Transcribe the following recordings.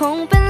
空本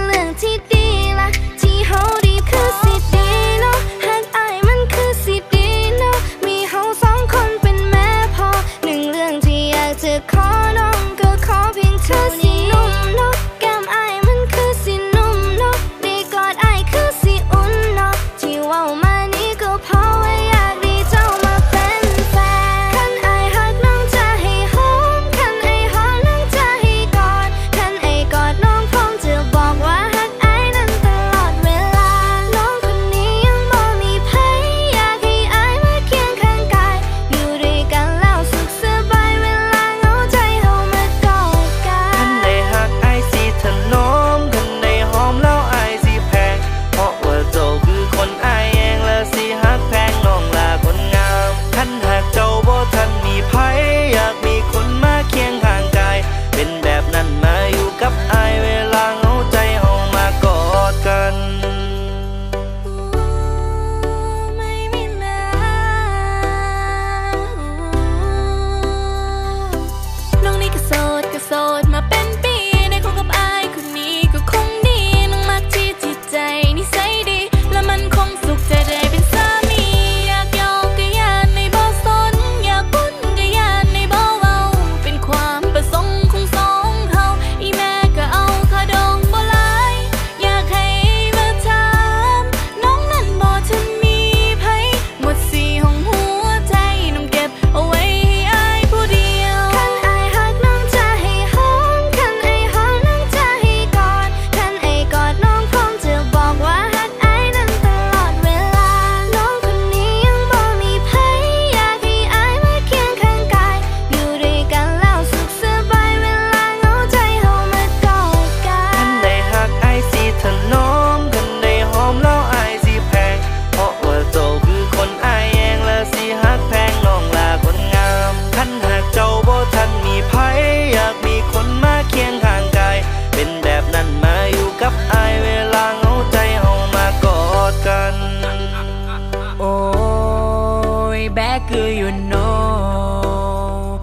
you know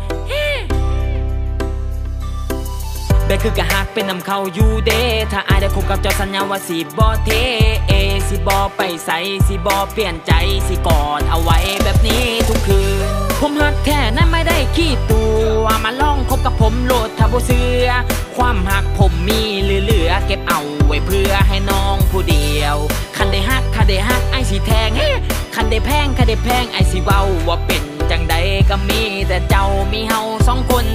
แบคือกะหักเป็นนำเขาอยู่เด้ถ้าอายได้คุกับเจ้าสัญญาว่าสีบอเทเอสีบอไปใสสีบอเปลี่ยนใจสีกอดเอาไว้แบบนี้ทุกคืน ผมหักแท้นั้นไม่ได้ขี้ตัวมาลองคบกับผมโหลดทับเสือ ความหักผมมีเหลือเก็บเอาไว้เพื่อให้น้องผู้เดียว คันได้หักคันได้หักไอสีแทงคันได้แพงคันได้แพงไอสีเว้าว่าเป็น จังใดก็มีแต่เจ้ามีเฮาสองคน